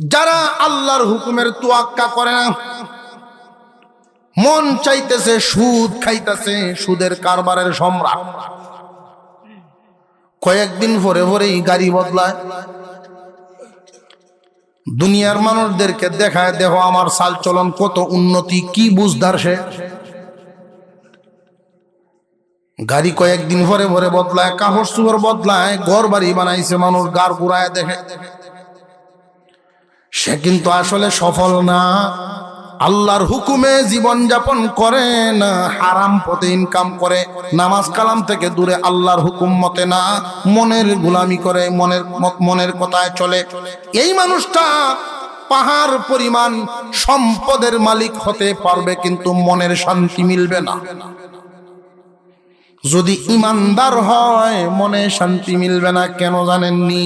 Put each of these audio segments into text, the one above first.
যারা আল্লাহর হুকুমের তোয়াক্কা করে না, মন চাইতেছে, সুদ খাইতেছে, সুদের কারবারের সম্রাট। কয়েকদিন পরে পরেই গাড়ি বদলায়। দুনিয়ার মানুষদেরকে দেখায়, দেখো আমার চাল চলন কত উন্নতি, কি বুঝদার সে? গাড়ি কয়েকদিন ভরে ভরে বদলায়, কাপড় চুপড় বদলায় ঘর বাড়ি বানাইছে মানুষ গার গুড়ায় দেখে। সে কিন্তু আসলে সফল না। আল্লাহর হুকুমে জীবন যাপন করে না, হারাম পথে ইনকাম করে। নামাজ কালাম থেকে দূরে আল্লাহর হুকুম মতে না, মনের গুলামি করে, মনের মনের কথায় চলে। এই মানুষটা পাহাড় পরিমাণ সম্পদের মালিক হতে পারবে কিন্তু মনের শান্তি মিলবে না। যদি ইমানদার হয়, মনে শান্তি মিলবে না, কেন জানেননি?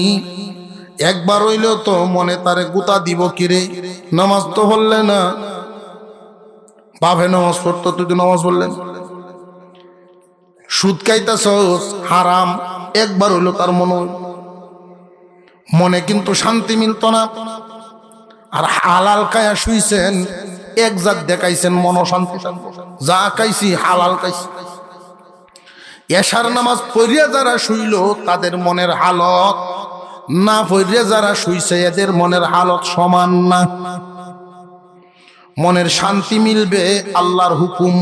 একবার হইলেও তো মনে তারে গুতা দিব কিরে? নামাজ তো হললে না। বাপে নামাজ পড়তো, তুই তো নামাজ পড়লেন। সুদ খাইতেছ হারাম, একবার হইল তার মনে মনে কিন্তু শান্তি মিলত না। আর হালাল কায়া শুইছেন, এক জাত দেখাইছেন মন শান্তি যা খাইছি হালাল খাইছি। এশার নামাজ পড়িয়া যারা শুইল, তাদের মনের হালত না পড়িয়া যারা শুইছে, এদের মনের হালত সমান না। মনের শান্তি মিলবে, আল্লাহর হুকুম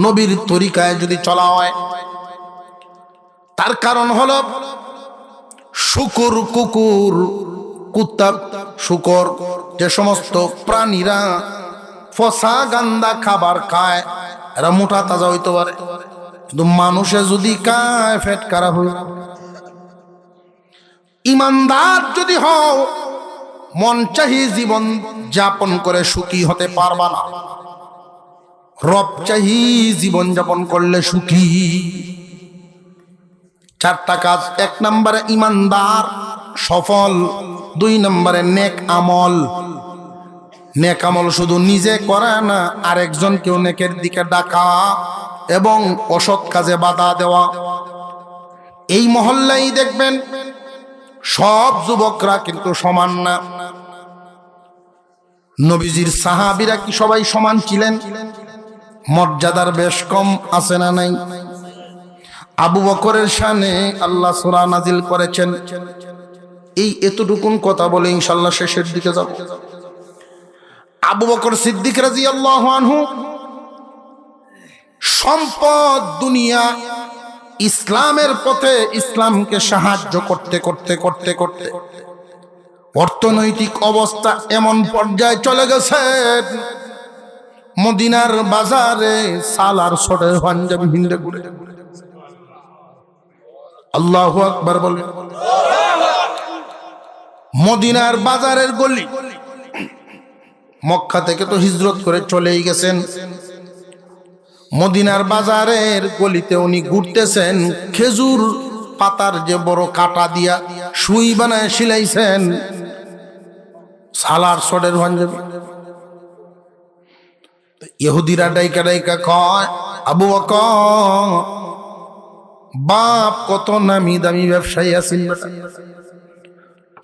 নবীর তরিকায় যদি চলা হয়। তার কারণ হল, শুকুর কুকুর কুত্তা শুকর, যে সমস্ত প্রাণীরা ফসা গান্দা খাবার খায়, এরা মোটা তাজা হইতে পারে। কিন্তু মানুষে যদি কায় ফেট খারাপ হই ইমানদার যদি হও, মন চাহি জীবন যাপন করে সুখী হতে পারবা না। রব চাহি জীবন যাপন করলে সুখী। চারটা কাজ, এক নম্বরে ইমানদার, সফল, দুই নম্বরে নেক আমল। নেক আমল শুধু নিজে করে না আরেকজন কেউ নেকের দিকে ডাকা এবং অসৎ কাজে বাধা দেওয়া। এই মহল্লাই দেখবেন সব যুবকরা কিন্তু সমান না। নবীজির সাহাবিরা কি সবাই সমান ছিলেন? মর্যাদার বেশ কম আছে না নাই? আবু বকরের শানে আল্লাহ সুরা নাজিল করেছেন। এই এতটুকুন কথা বলে ইনশাল্লাহ শেষের দিকে যাব। আবু বকর সিদ্দিক রাজি আল্লাহ সম্পদ দুনিয়া ইসলামের পথে ইসলামকে সাহায্য করতে করতে করতে করতে অর্থনৈতিক অবস্থা এমন পর্যায়ে চলে গেছে। মদিনার বাজারে সালার সরে পাঞ্জাবি হিন্দে ঘুরে আল্লাহ আকবার বলে। মদিনার বাজারের গলি। মক্কা থেকে তো হিজরত করে চলেই গেছেন। মদিনার বাজারের গলিতে উনি ঘুরতেছেন, খেজুর পাতার যে বড় কাটা দিয়া সুই বানায় সিলাইছেন সালার সডের পাঞ্জাবি ইহুদিরা ডাইকা ডাইকা কয়, আবু বক বাপ কত নামি দামি ব্যবসায়ী আছেন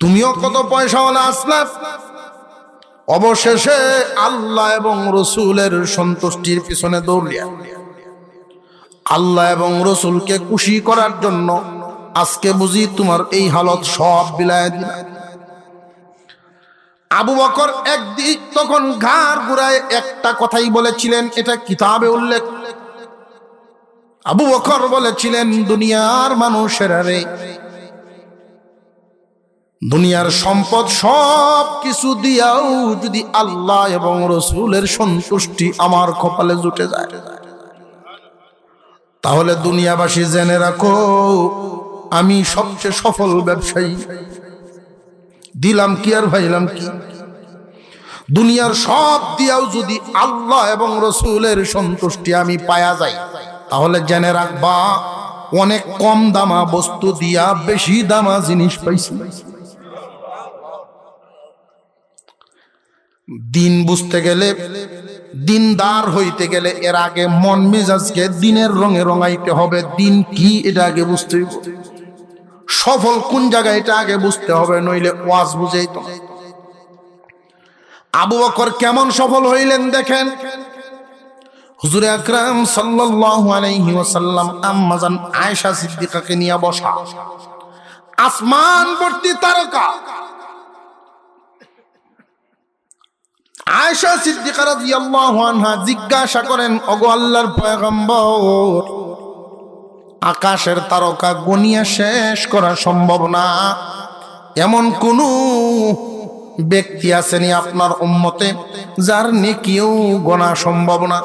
তুমিও কত পয়সাওয়ালা আসলাম। অবশেষে আল্লাহ এবং রসুলের সন্তুষ্টির পিছনে দৌড়িয়া। আল্লাহ এবং রসুলকে খুশি করার জন্য আজকে বুঝি তোমার এই হালত সব বিলায় দিলা আবু বকর একদিক তখন ঘাড় ঘুরায় একটা কথাই বলেছিলেন, এটা কিতাবে উল্লেখ। আবু বকর বলেছিলেন, দুনিয়ার মানুষের রে দুনিয়ার সম্পদ সব কিছু দিয়াও যদি আল্লাহ এবং রসুলের সন্তুষ্টি আমার কপালে জুটে যায়। তাহলে দুনিয়াবাসী জেনে রাখো, আমি সবচেয়ে সফল ব্যবসায়ী। দিলাম কি আর ভাইলাম কি? দুনিয়ার সব দিয়াও যদি আল্লাহ এবং রসুলের সন্তুষ্টি আমি পায়া যাই, তাহলে জেনে রাখবা, অনেক কম দামা বস্তু দিয়া বেশি দামা জিনিস পাইছি। দিন বুঝতে গেলে, দিনদার হইতে গেলে এর আগে মন মেজাজকে দিনের রঙে রঙাইতে হবে। দিন কি, এটা আগে বুঝতে সফল কোন জায়গায়, এটা আগে বুঝতে হবে, নইলে ওয়াজ বুঝেই তো। আবু বকর কেমন সফল হইলেন দেখেন? হুজুরে আকরাম সাল্লাল্লাহু আলাইহি ওয়াসাল্লাম আম্মাজান আয়েশা সিদ্দিকাকে নিয়ে বসা। আসমান ভর্তি তারকা। আয়েশা সিদ্দিকা রাদিয়াল্লাহু আনহা জিজ্ঞাসা করেন, ওগো আল্লাহর পয়গম্বর, আকাশের তারকা গনিয়া শেষ করা সম্ভব না। এমন কোন ব্যক্তি আছেনি আপনার উম্মতে যার নেকিও গোনা সম্ভব না?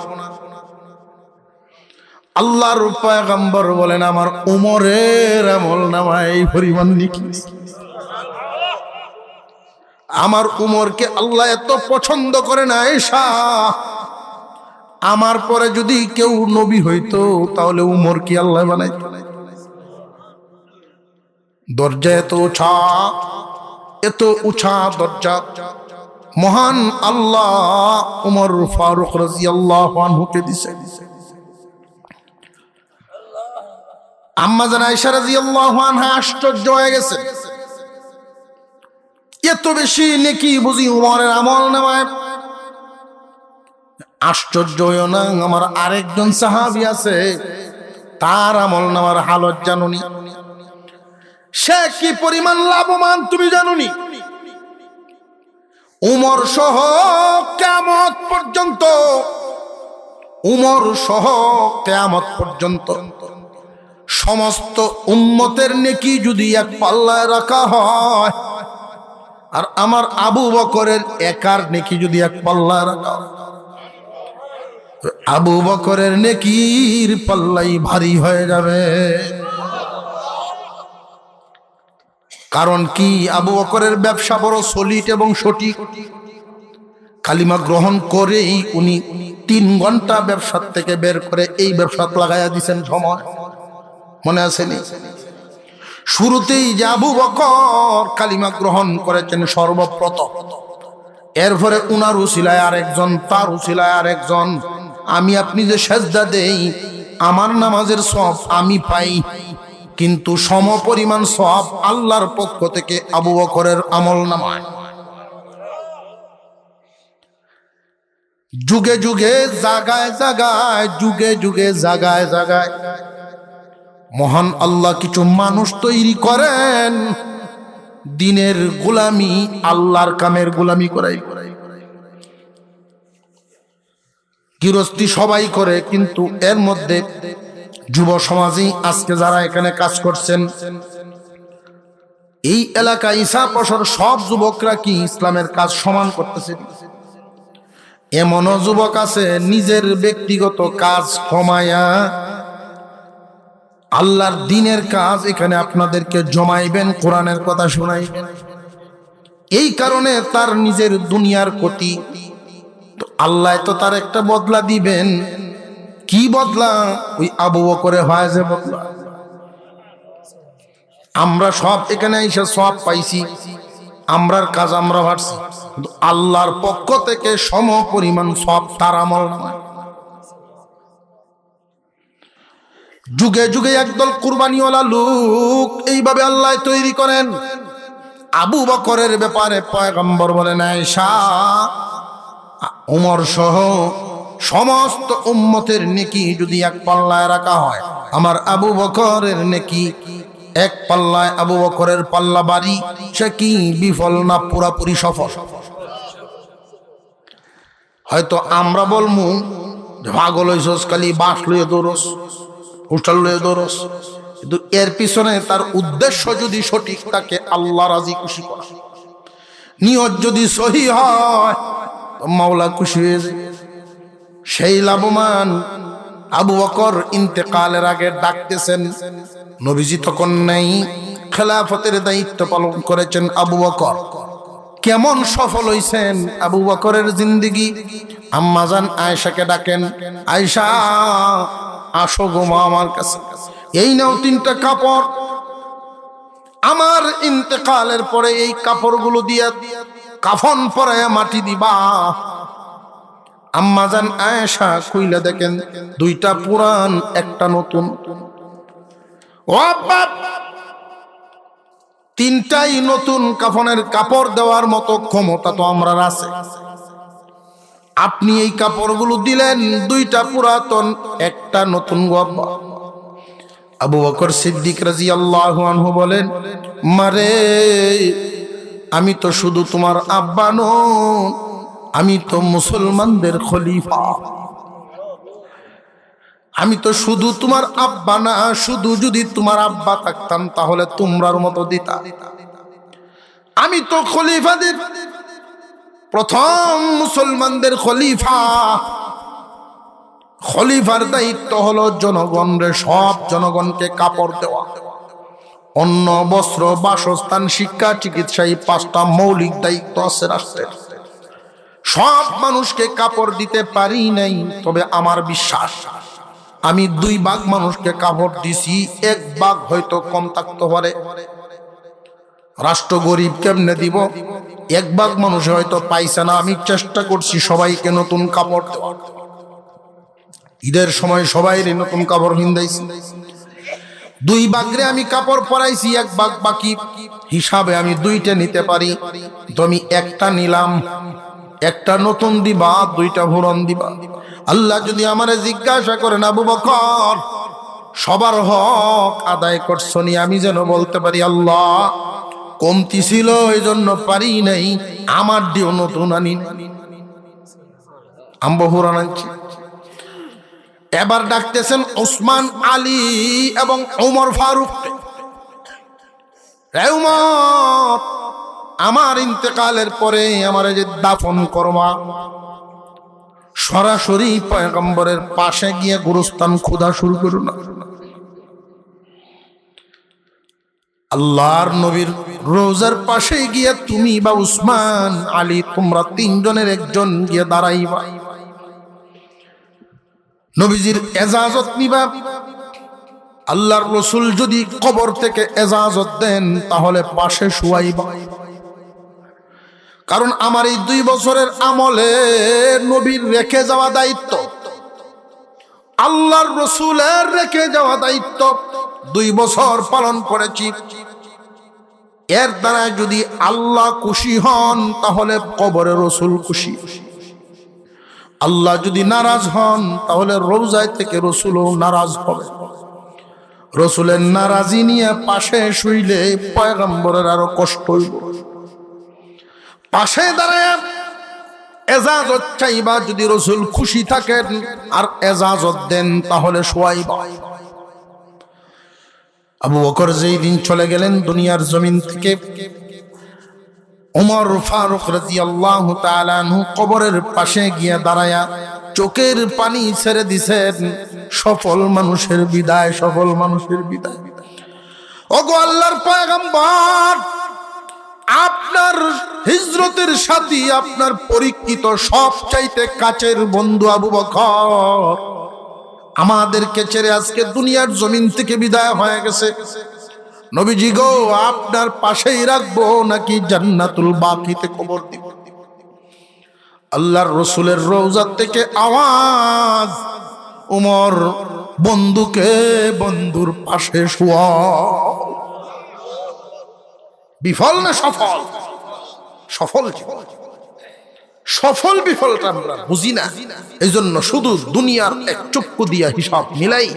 আল্লাহর পয়গম্বর বলেন, আমার উমরের আমল নামায় পরিমাণ নেকি আমার উমরকে আল্লাহ এত পছন্দ করে না এসা আমার পরে যদি কেউ নবী হইতো, তাহলে উমর কি আল্লাহ বানাই দরজা এত উঁচা এত উঁচা দরজা। মহান আল্লাহ উমর ফারুক রাজি আল্লাহ আনহুকে দিছে। আম্মা জানা ইশা রাজি আল্লাহ আশ্চর্য হয়ে গেছে। এত বেশি নেকি বুঝি উমরের আমল নামায়। আশ্চর্য হইও না, আমার আরেকজন সাহাবি আছে, তার আমল নামার হালত জানুনি। সে কি পরিমাণ লাভবান তুমি জানুনি? উমর সহ কেমত পর্যন্ত, উমর সহ কেমত পর্যন্ত সমস্ত উম্মতের নেকি যদি এক পাল্লায় রাখা হয় আর আমার আবু বকরের একার নেকি যদি এক পাল্লায় রাখা আবু বকরের নেকির পাল্লাই ভারী হয়ে যাবে। কারণ কি? আবু বকরের ব্যবসা বড় সলিড এবং সঠিক। কালিমা গ্রহণ করেই উনি তিন ঘণ্টা ব্যবসার থেকে বের করে এই ব্যবসাত লাগাইয়া দিছেন সময়। মনে আসেনি শুরুতেই যে আবু বকর কালিমা গ্রহণ করেছেন সর্বপ্রথম। এরপরে উনার উশিলায় আরেকজন, তার উসিলায় আরেকজন। আমি আপনি যে সেজদা দেই, আমার নামাজের সব আমি পাই। কিন্তু সম পরিমাণ সব আল্লাহর পক্ষ থেকে আবু বকরের আমল নামায়। যুগে যুগে, জাগায় জাগায়, যুগে যুগে, জাগায় জাগায়। মহান আল্লাহ কিছু মানুষ তৈরি করেন। দিনের গোলামি, আল্লাহর কামের গোলামি করাই। গৃহস্থী সবাই করে, কিন্তু এর মধ্যে যুব সমাজই আজকে যারা এখানে কাজ করছেন, এই এলাকা ঈশা পশর সব যুবকরা কি ইসলামের কাজ সমান করতেছে? এমনও যুবক আছে, নিজের ব্যক্তিগত কাজ কমায়া আল্লাহর দিনের কাজ এখানে আপনাদেরকে জমাইবেন, কোরআনের কথা শোনাইবেন। এই কারণে তার নিজের দুনিয়ার ক্ষতি। তো আল্লাহ তো তার একটা বদলা দিবেন। কি বদলা? ওই আবু করে হয় যে বদলা। আমরা সব এখানে এসে সব পাইছি। আমরার কাজ আমরা ভাবছি আল্লাহর পক্ষ থেকে সম পরিমাণ সব তার আমল নয় যুগে যুগে একদল কুরবানিওয়ালা লোক এইভাবে আল্লাহ তৈরি করেন। আবু বকরের ব্যাপারে পয়গম্বর বলেন, আয়েশা, উমর সহ সমস্ত উম্মতের নেকি যদি এক পাল্লায় রাখা হয়, আমার আবু বকরের নেকি এক পাল্লায়, আবু বকরের পাল্লা বাড়ি, সে কি বিফল না পুরাপুরি সফল? হয়তো আমরা বলমু হইছস খালি বাঁশ লইয়ে দৌড়স। হোস্টেল দৌড়স কিন্তু এর পিছনে তার উদ্দেশ্য যদি সঠিক থাকে, আল্লাহ রাজি খুশি করা। নিয়ত যদি সহি হয় মাওলা খুশি হয়ে সেই লাভমান আবু বকর ইন্তেকালের আগে ডাকতেছেন, নবীজি তখন নেই, খেলাফতের দায়িত্ব পালন করেছেন আবু বকর। কেমন সফল হইছেন আবু বকরের জিন্দিগি? আম্মাজান আয়েশাকে ডাকেন, আয়েশা আসো গোমা আমার কাছে। এই নাও তিনটা কাপড়। আমার ইন্তেকালের পরে এই কাপড়গুলো দিয়ে কাফন পরে মাটি দিবা। আম্মাজান আয়েশা কইলা দেখেন, দুইটা পুরান, একটা নতুন। তিনটাই নতুন কাফনের কাপড় দেওয়ার মতো ক্ষমতা তো আমরা আছে। আপনি এই কাপড়গুলো দিলেন দুইটা পুরাতন, একটা নতুন আবু বকর সিদ্দিক রাজি আল্লাহ বলেন, মারে, আমি তো শুধু তোমার আব্বা আমি তো মুসলমানদের খলিফা। আমি তো শুধু তোমার আব্বা না, শুধু যদি তোমার আব্বা থাকতাম তাহলে তোমরার মতো দিতা। আমি তো খলিফাদের প্রথম মুসলমানদের খলিফা। খলিফার দায়িত্ব হলো জনগণরে, সব জনগণকে কাপড় দেওয়া। অন্ন বস্ত্র, বাসস্থান, শিক্ষা চিকিৎসা এই পাঁচটা মৌলিক দায়িত্ব আছে রাষ্ট্রের। সব মানুষকে কাপড় দিতে পারি নাই, তবে আমার বিশ্বাস, আমি দুই ভাগ মানুষকে কাপড় দিছি, এক ভাগ হয়তো কম থাকতে পারে। রাষ্ট্র গরিব কেমনে দিব? এক ভাগ মানুষ হয়তো পাইছে না। আমি চেষ্টা করছি সবাইকে নতুন কাপড় দেওয়ার। ঈদের সময় সবাই নতুন কাপড় হিন্দাইছি দুই বাগরে আমি কাপড় পরাইছি, এক বাগ বাকি হিসাবে আমি দুইটা নিতে পারি। তো আমি একটা নিলাম, একটা নতুন দিবা, দুইটা ভুরন দিবা। আল্লাহ যদি আমারে জিজ্ঞাসা করেন, আবু বকর, সবার হক আদায় করছনি? আমি যেন বলতে পারি, আল্লাহ কমতি ছিল এই জন্য পারি নাই। আমার দিও নতুন আনি। আম্ব হুরান এবার ডাকতেছেন ওসমান আলী এবং ওমর ফারুক। আমার ইন্তেকালের পরে আমার যে দাফন করমা সরাসরি পয়গম্বরের পাশে গিয়ে গুরুস্থান ক্ষুধা শুরু করো না। আল্লাহর নবীর রোজার পাশে গিয়ে তুমি বা উসমান, আলী, তোমরা তিনজনের একজন গিয়ে দাঁড়াইবা। নবীজির এজাজত নিবা। আল্লাহর রসুল যদি কবর থেকে এজাজত দেন, তাহলে পাশে শুয়াইবা। কারণ আমার এই দুই বছরের আমলে নবীর রেখে যাওয়া দায়িত্ব, আল্লাহর রসুলের রেখে যাওয়া দায়িত্ব। দুই বছর পালন করেছি। এর দ্বারা যদি আল্লাহ খুশি হন, তাহলে কবরে রসুল খুশি। আল্লাহ যদি নারাজ হন, তাহলে রোজায় থেকে রসুলও নারাজ হবে। রসুলের নারাজি নিয়ে পাশে শুইলে পয়গম্বরের আরও কষ্ট হইব। পাশে দাঁড়ায় এজাজত চাইবা যদি রসুল খুশি থাকেন, আর এজাজত দেন, তাহলে শোয়াইবা। আবু বকর যেই দিন চলে গেলেন দুনিয়ার জমিন থেকে ওমর ফারুক রাজি আল্লাহ কবরের পাশে গিয়া দাঁড়ায়া চোখের পানি ছেড়ে দিছেন, সফল মানুষের বিদায়, সফল মানুষের বিদায়। ওগো আল্লাহর পয়গম্বর, আপনার হিজরতের সাথী, আপনার পরীক্ষিত সব চাইতে কাছের বন্ধু আবু বকর। আমাদেরকে ছেড়ে আজকে দুনিয়ার জমিন থেকে বিদায় হয়ে গেছে। নবীজি গো, আপনার পাশেই রাখব নাকি জান্নাতুল বাকিতে কবর দিব? আল্লাহর রসুলের রোজা থেকে আওয়াজ, উমর বন্ধুকে বন্ধুর পাশে শুয়া। বিফল না সফল? সফল জীবন। সফল বিফলটা আমরা বুঝি না। এই জন্য শুধু দুনিয়ার এক চক্ষু দিয়া হিসাব মিলাই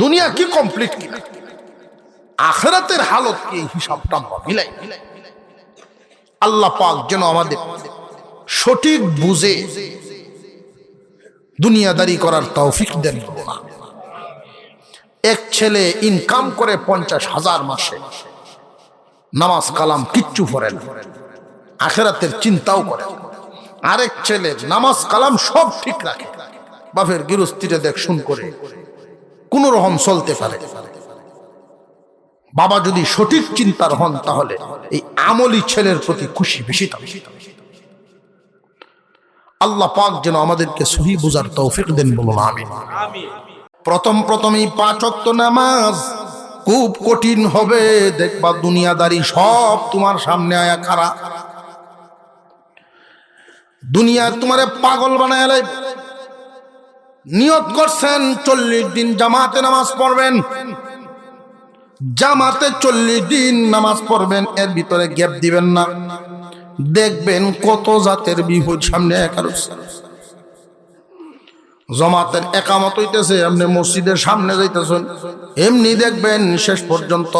দুনিয়া কি কমপ্লিট কিনা? আখরাতের হালত কি হিসাবটা আমরা মিলাই? আল্লাহ পাক যেন আমাদের সঠিক বুঝে দুনিয়াদারি করার তৌফিক দেন এক ছেলে ইনকাম করে পঞ্চাশ হাজার মাসে, নামাজ কালাম কিচ্ছু পড়ে না। আখেরাতের চিন্তাও করে না। আরেক ছেলে নামাজ কালাম সব ঠিক রাখে। বাপের গৃহস্থিরে দেখ শুন করে। কোন রকম চলতে পারে। বাবা যদি সঠিক চিন্তার হন তাহলে এই আমলি ছেলের প্রতি খুশি বেশি আল্লাহ পাক যেন আমাদেরকে সহি বুঝার তৌফিক দেন বলুন আমি প্রথম প্রথম এই পাঁচ ওয়াক্ত নামাজ। খুব কঠিন হবে দেখবা দুনিয়াদারি সব তোমার সামনে আয়া খারা দুনিয়া তোমারে পাগল বানায় লাই নিয়ত করছেন, চল্লিশ দিন জামাতে নামাজ পড়বেন। জামাতে চল্লিশ দিন নামাজ পড়বেন, এর ভিতরে গ্যাপ দিবেন না। দেখবেন কত জাতের বিহুর সামনে একার জমাতের একামত হইতেছে, আপনি মসজিদের সামনে যাইতেছেন, এমনি দেখবেন শেষ পর্যন্ত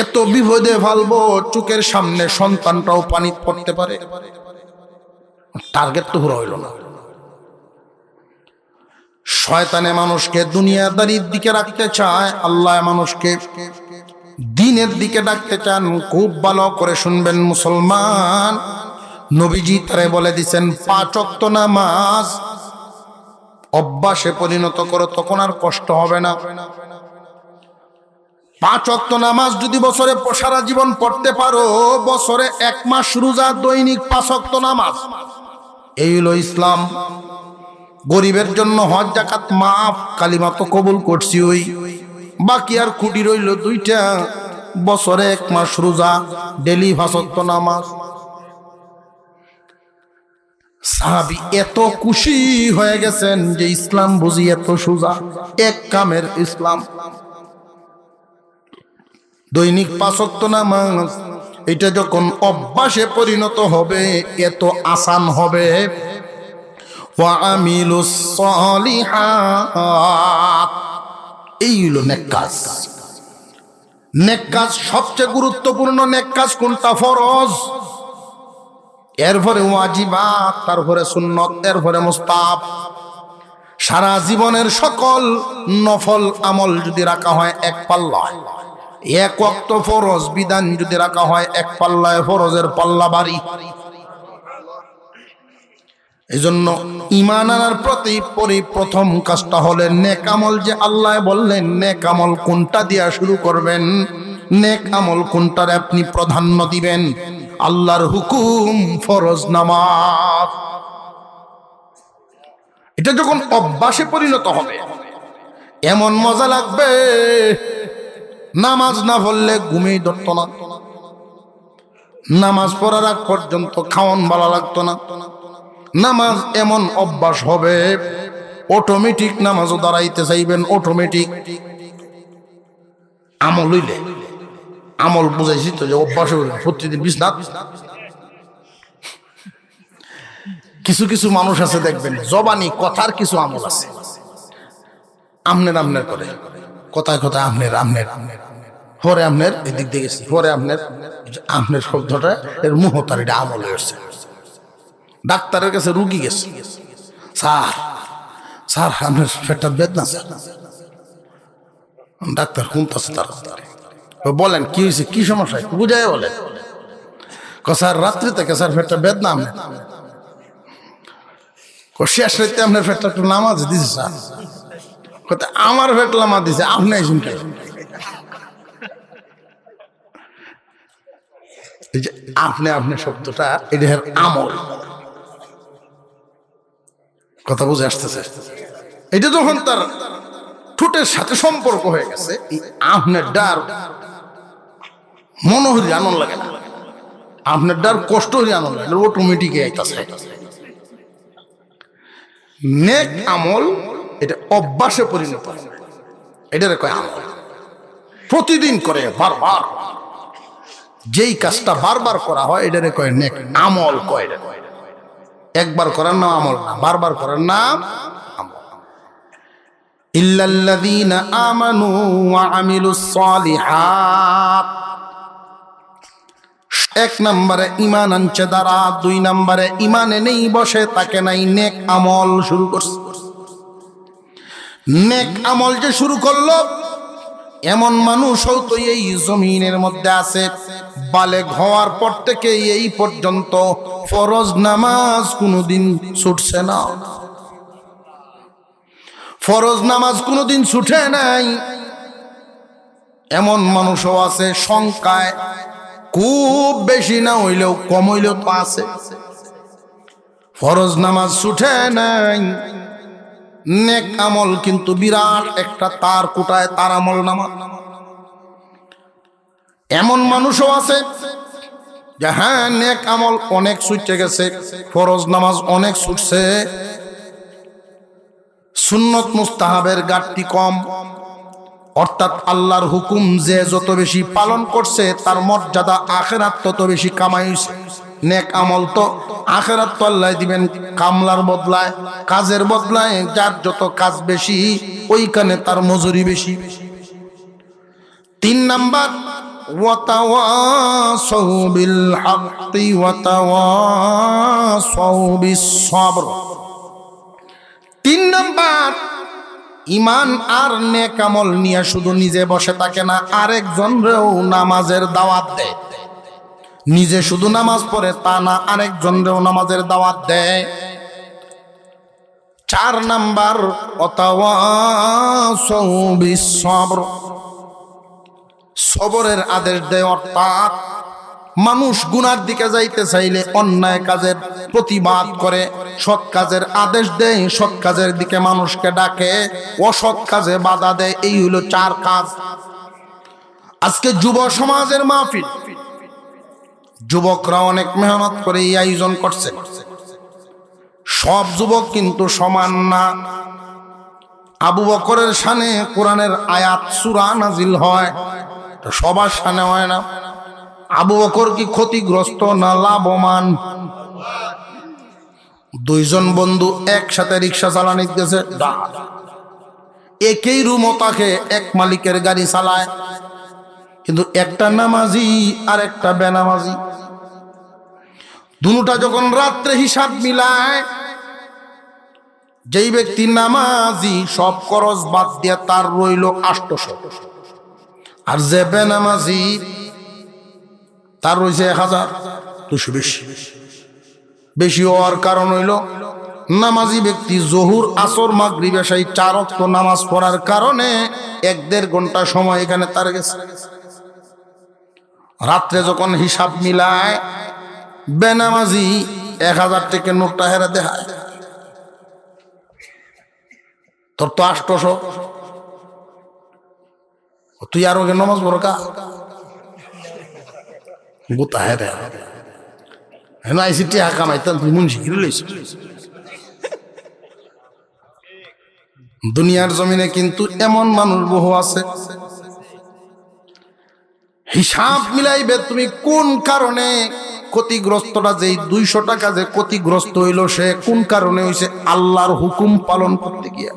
এত বিপদে ফালবো, চোখের সামনে সন্তানটাও পানি পড়তে পারে। টার্গেট তো পুরো হইল না। শয়তানে মানুষকে দুনিয়াদারির দিকে রাখতে চায়, আল্লাহ মানুষকে দিনের দিকে ডাকতে চান। খুব ভালো করে শুনবেন মুসলমান। নবীজি তারে বলে দিছেন, পাঁচ অক্ত নামাজ অভ্যাসে পরিণত করো, তখন আর কষ্ট হবে না। পাঁচ অক্ত নামাজ যদি বছরে সারা জীবন পড়তে পারো, বছরে এক মাস রোজা, দৈনিক পাঁচ অক্ত নামাজ। এই হলো ইসলাম। গরিবের জন্য হজ, জাকাত মাফ, কালিমা তো কবুল করছি ওই। বাকি আর কুটি রইল দুইটা। বছরে এক মাস রোজা, ডেলি ভাসত্ব নামাজ। সাহাবি এত খুশি হয়ে গেছেন যে ইসলাম বুঝি এত সোজা। এক কামের ইসলাম। দৈনিক পাঁচক্ত নামাজ, এটা যখন অভ্যাসে পরিণত হবে এত আসান হবে। এই হলো নেক কাজ। নেক কাজ, সবচেয়ে গুরুত্বপূর্ণ নেক কাজ কোনটা? ফরজ। এরপরে ওয়াজিবাত, তারপরে সুন্নত, এরপরে মুস্তাব সারা জীবনের সকল নফল আমল যদি রাখা হয়, এক পাল্লায়। এক অক্ত ফরজ, বিধান যদি রাখা হয়, এক পাল্লায় ফরজের পাল্লা বাড়ি। এই জন্য ইমান আনার প্রতি পরি প্রথম কাজটা হলে নেক আমল যে আল্লাহ বললেন, নেক আমল কোনটা দিয়া শুরু করবেন? নেক আমল কোনটার আপনি প্রাধান্য দিবেন? আল্লাহর হুকুম, ফরজ নামাজ। এটা যখন অভ্যাসে পরিণত হবে, এমন মজা লাগবে নামাজ না পড়লে ঘুমেই ধরত না। নামাজ পড়ার আগ পর্যন্ত খাওয়ান ভালো লাগতো না। নামাজ এমন অভ্যাস হবে অটোমেটিক নামাজও দাঁড়াইতে চাইবেন অটোমেটিক আমল হইলে, আমল বুঝাইছি তো যে অভ্যাস প্রতিদিন বিছনাথ কিছু কিছু মানুষ আছে দেখবেন, জবানি কথার কিছু আমল আছে। আমনের আমনের করে। কথায় কথায় আমনের আমনের আমনের। পরে আমনের, এদিক দিয়ে গেছি। পরে আমনের আমনের শব্দটা এর মুহতার এটা আমল হয়েছে। ডাক্তারের কাছে রুগী গেছে। স্যার স্যার, আপনার পেটটা বেদনা, স্যার। ডাক্তার শুনতেছে তার বলেন, কি হয়েছে? কি সমস্যা? বুঝাই বলে স্যার রাত্রি থেকে স্যার, পেটটা বেদনা আপনার ক শেষ রাইতে আপনার পেটটা একটু নামাজ দিছে, স্যার। কথা আমার পেট নামা দিছে, আপনি আপনি আপনি শব্দটা এটা আমল। কথা বুঝে আসতেছে। এটা যখন তার ঠোঁটের সাথে সম্পর্ক হয়ে গেছে, এই আপনার ডার মনোহরি আনন্দ লাগে না। আপনার ডার কষ্ট হলে আনন্দ লাগে অটোমেটিক আমল এটা অভ্যাসে পরিণত এটারে কয় আমল। প্রতিদিন করে বারবার। যেই কাজটা বারবার করা হয়, এটারে কয় নেক আমল কয়। একবার করার নাম আমল না, বারবার করার নাম আমানু ওয়া আমিলুস সালিহাত। এক নম্বরে ইমান আনছে দ্বারা দুই নম্বরে ইমানে নেই, বসে তাকে নাই, নেক আমল শুরু করছে। নেক আমল যে শুরু করল, এমন মানুষও তো এই জমিনের মধ্যে আছে। বালেক হওয়ার পর থেকে এই পর্যন্ত ফরজ নামাজ কোনোদিন ছুটছে না। ফরজ নামাজ কোনোদিন ছুটে নাই। এমন মানুষও আছে, সংখ্যায় খুব বেশি না হইলেও কম হইলেও তো আছে। ফরজ নামাজ ছুটে নাই। নেক আমল কিন্তু বিরাট একটা তার কুটায় তার আমল নামা। এমন মানুষও আছে যে হ্যাঁ নেক আমল অনেক ছুটে গেছে, ফরজ নামাজ অনেক ছুটছে। সুন্নত মুস্তাহাবের গাঠটি কম। অর্থাৎ আল্লাহর হুকুম যে যত বেশি পালন করছে, তার মর্যাদা আখেরাত তত বেশি কামাই হয়েছে নেক আমল তো আখেরাত তো আল্লাহ দিবেন। কামলার বদলায়, কাজের বদলায় যার যত কাজ বেশি, ওইখানে তার মজুরি বেশি। তিন নাম্বার হাক্কি ওয়াতাওয়াসাউ বিস সবর তিন নাম্বার ইমান আর নেকামল নিয়ে শুধু নিজে বসে থাকে না আরেকজনরেও নামাজের দাওয়াত দেয়। নিজে শুধু নামাজ পড়ে, তা না আরেকজনরেও নামাজের দাওয়াত দেয়। চার নাম্বার সবর সবরের আদেশ দেয়, অর্থাৎ মানুষ গুনার দিকে যাইতে চাইলে অন্যায় কাজের প্রতিবাদ করে। সৎ কাজের আদেশ দেয়, সৎ কাজের দিকে মানুষকে ডাকে, অসৎ কাজে বাধা দেয়। এই হলো চার কাজ। আজকে যুব সমাজের মাহফিল। যুবকরা অনেক মেহনত করে এই আয়োজন করছে। সব যুবক কিন্তু সমান না। আবু বকরের সানে কোরআনের আয়াত, সুরা নাজিল হয়। সবার সানে হয় না। আবু বকর কি ক্ষতিগ্রস্ত না লাভমান দুইজন বন্ধু একসাথে রিক্সা চালানি গেছে একই রুমও তাকে এক মালিকের গাড়ি চালায়। কিন্তু একটা নামাজি আর একটা বেনামাজি। দুটা যখন রাত্রে হিসাব মিলায়, যেই ব্যক্তি নামাজি, সব খরচ বাদ দিয়ে তার রইল আষ্টশো আর যে বেনামাজি, তার রয়েছে এক হাজার দুশো বেশি। বেশি হওয়ার কারণ হইল, নামাজি ব্যক্তি জহুর, আসর, মাগরিব সেই চার অক্ত নামাজ পড়ার কারণে এক দেড় ঘণ্টা সময় এখানে তার গেছে। রাত্রে যখন হিসাব মিলায়, বেনামাজি এক হাজার থেকে নোটটা হেরে দেখায়। তোর তো আষ্টশো তুই আর ওকে নমাজ পড়ো কা? হেরে। হেন দুনিয়ার জমিনে কিন্তু এমন মানুষ বহু আছে। হিসাব মিলাইবে তুমি কোন কারণে ক্ষতিগ্রস্তটা যেই দুইশো টাকা যে ক্ষতিগ্রস্ত হইল সে কোন কারণে হইছে? আল্লাহর হুকুম পালন করতে গিয়া।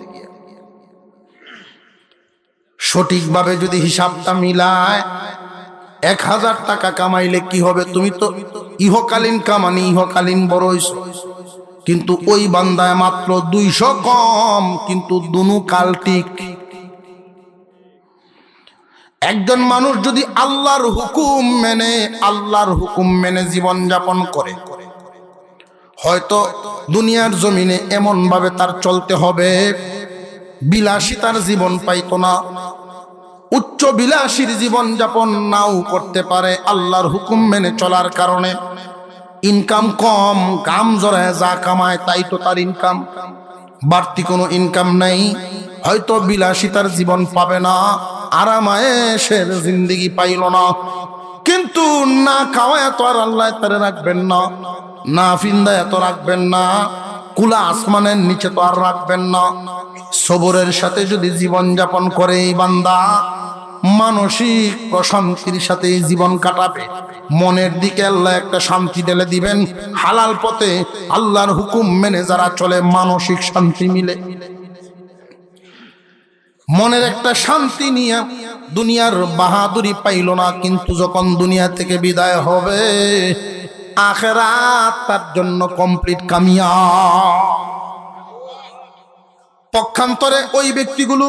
সঠিকভাবে যদি হিসাবটা মিলায়, এক হাজার টাকা কামাইলে কি হবে? তুমি তো ইহকালীন কামানি, ইহকালীন বড় কিন্তু ওই বান্দায় মাত্র দুইশো কম, কিন্তু দুনু কাল ঠিক। একজন মানুষ যদি আল্লাহর হুকুম মেনে, আল্লাহর হুকুম মেনে জীবন যাপন করে, হয়তো দুনিয়ার জমিনে এমন ভাবে তার চলতে হবে, বিলাসিতার জীবন পাইতো না, উচ্চ বিলাসীর জীবন যাপন নাও করতে পারে আল্লাহর হুকুম মেনে চলার কারণে। ইনকাম কম কাম জড়ায় যা কামায় তাই তো তার ইনকাম। বাড়তি কোনো ইনকাম নাই, হয়তো বিলাসিতার জীবন পাবে না। আরামায়েশের জিন্দিগি পাইল না। কিন্তু না খাওয়ায় তো আর আল্লাহ তারে রাখবেন না না ফিন্দা এত রাখবেন না, কুলা আসমানের নিচে তো আর রাখবেন না। সবরের সাথে যদি জীবন যাপন করে এই বান্দা, মানসিক প্রশান্তির সাথে জীবন কাটাবে। মনের দিকে আল্লাহ একটা শান্তি ঢেলে দিবেন। হালাল পথে আল্লাহর হুকুম মেনে যারা চলে মানসিক শান্তি মিলে। মনের একটা শান্তি নিয়ে দুনিয়ার বাহাদুরি পাইল না, কিন্তু যখন দুনিয়া থেকে বিদায় হবে, আখেরাত তার জন্য কমপ্লিট কামিয়া পক্ষান্তরে ওই ব্যক্তিগুলো